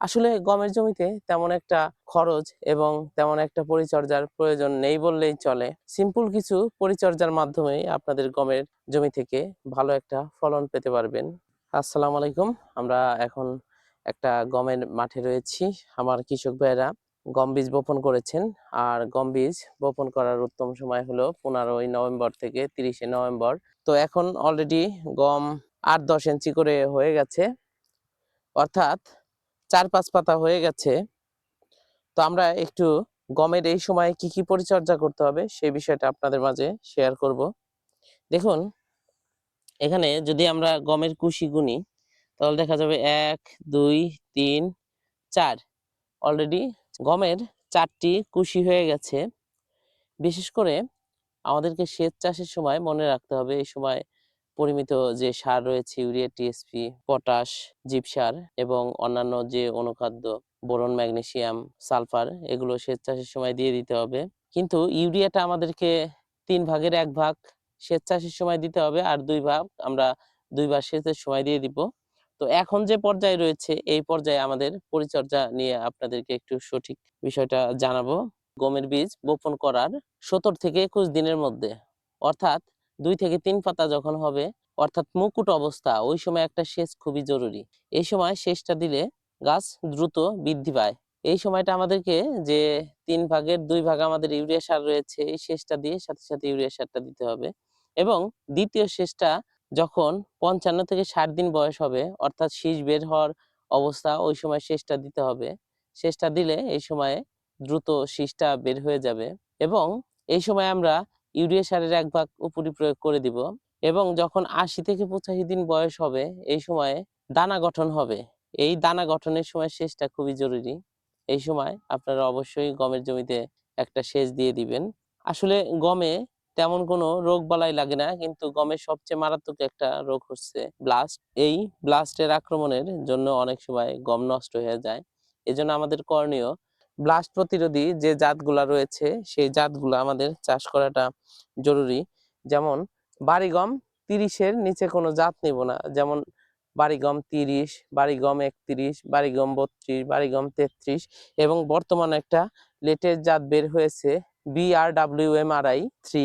আসলে গমের জমিতে তেমন একটা খরচ এবং তেমন একটা পরিচর্যার প্রয়োজন নেই বললেই চলে। সিম্পল কিছু পরিচর্যার মাধ্যমে আপনাদের গমের জমি থেকে ভালো একটা ফলন পেতে পারবেন। আসসালামু আলাইকুম, আমরা এখন একটা গমের মাঠে রয়েছি। আমার কৃষক ভাইয়েরা গম বীজ বপন করেছেন আর গম বীজ বপন করার উত্তম সময় হলো পনেরোই নভেম্বর থেকে তিরিশে নভেম্বর। তো এখন অলরেডি গম আট দশ ইঞ্চি করে হয়ে গেছে। অর্থাৎ চার পাঁচ পাতা হয়ে গেছে। তো আমরা একটু গমের এই সময় কি কি পরিচর্যা করতে হবে সেই বিষয়টা আপনাদের মাঝে শেয়ার করব। দেখুন, এখানে যদি আমরা গমের কুশি গুনি, তাহলে দেখা যাবে এক, দুই, তিন, চার। অলরেডি গমের চারটি কুশি হয়ে গেছে। বিশেষ করে আমাদেরকে সেচ চাষের সময় মনে রাখতে হবে, এই সময় পরিমিত যে সার রয়েছে, ইউরিয়া টিএসপি পটাশ, জিপসার এবং অন্যান্য যে অনুখাদ্য, বোরন, ম্যাগনেসিয়াম, সালফার, এগুলো সেচ চাষের সময় দিয়ে দিতে হবে। কিন্তু ইউরিয়াটা আমাদেরকে তিন ভাগের এক ভাগ সেচ চাষের সময় দিতে হবে আর দুই ভাগ আমরা দুইবার সেচের সময় দিয়ে দিব। তো এখন যে পর্যায়ে রয়েছে, এই পর্যায়ে আমাদের পরিচর্যা নিয়ে আপনাদেরকে একটু সঠিক বিষয়টা জানাব। গমের বীজ বপন করার সত্তর থেকে একুশ দিনের মধ্যে, অর্থাৎ দুই থেকে তিন পাতা যখন হবে, অর্থাৎ মুকুট অবস্থা, ওই সময় একটা সেচ খুবই জরুরি। এই সময় সেচটা দিলে গাছ দ্রুত বৃদ্ধি পায়। এই সময়টা আমাদেরকে যে তিন ভাগের দুই ভাগ আমাদের ইউরিয়া সার রয়েছে, এই সেচটা দিয়ে সাথে সাথে ইউরিয়া সারটা দিতে হবে। এবং দ্বিতীয় সেচটা যখন পঞ্চান্ন থেকে ষাট দিন বয়স হবে, অর্থাৎ শীষ বের হওয়ার অবস্থা, ওই সময় সেচটা দিতে হবে। সেচটা দিলে এই সময়ে দ্রুত শীষটা বের হয়ে যাবে। এবং এই সময় আমরা ইউরিয়া সারের এক ভাগ উপরি প্রয়োগ করে দিব এবং যখন আশি থেকে পঁচাশি দিন বয়স হবে, এই সময়ে দানা গঠন হবে। এই দানা গঠনের সময় সেচটা খুবই জরুরি। এই সময় আপনারা অবশ্যই গমের জমিতে একটা সেচ দিয়ে দিবেন। আসলে গমে তেমন কোনো রোগ বালাই লাগে না, কিন্তু গমের সবচেয়ে মারাত্মক একটা রোগ হচ্ছে ব্লাস্ট। এই ব্লাস্টের আক্রমণের জন্য অনেক সময় গম নষ্ট হয়ে যায়। এজন্য আমাদের করণীয় ব্লাস্ট প্রতিরোধী যে জাতগুলা রয়েছে, সেই জাতগুলা আমাদের চাষ করাটা জরুরি। যেমন বাড়ি গম তিরিশের নিচে কোনো জাত নিব না। যেমন বাড়ি গম তিরিশ বাড়ি গম একত্রিশ বাড়ি গম বত্রিশ বাড়ি গম তেত্রিশ এবং বর্তমানে একটা লেটেস্ট জাত বের হয়েছে BR W M R I three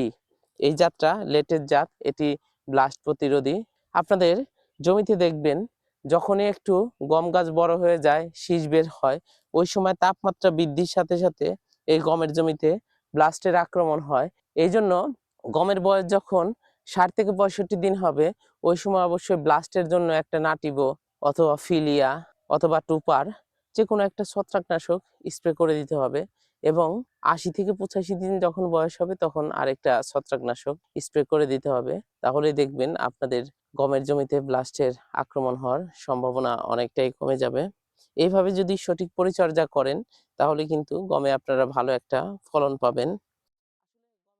এই জাতটা লেটেস্ট জাত, এটি ব্লাস্ট প্রতিরোধী। আপনাদের জমিতে দেখবেন যখনই একটু গম গাছ বড় হয়ে যায়, শীষ বের হয়, ওই সময় তাপমাত্রা বৃদ্ধির সাথে সাথে এই গমের জমিতে ব্লাস্টের আক্রমণ হয়। এই জন্য গমের বয়স যখন ষাট থেকে পঁয়ষট্টি দিন হবে, ওই সময় অবশ্যই ব্লাস্টের জন্য একটা নাটিবো অথবা ফিলিয়া অথবা টুপার যে কোনো একটা ছত্রাকনাশক স্প্রে করে দিতে হবে এবং আশি থেকে পঁচাশি দিন যখন বয়স হবে তখন আরেকটা ছত্রাকনাশক স্প্রে করে দিতে হবে। তাহলে দেখবেন আপনাদের গমের জমিতে ব্লাস্টের আক্রমণ হওয়ার সম্ভাবনা অনেকটাই কমে যাবে। এইভাবে যদি সঠিক পরিচর্যা করেন তাহলে কিন্তু গমে আপনারা ভালো একটা ফলন পাবেন।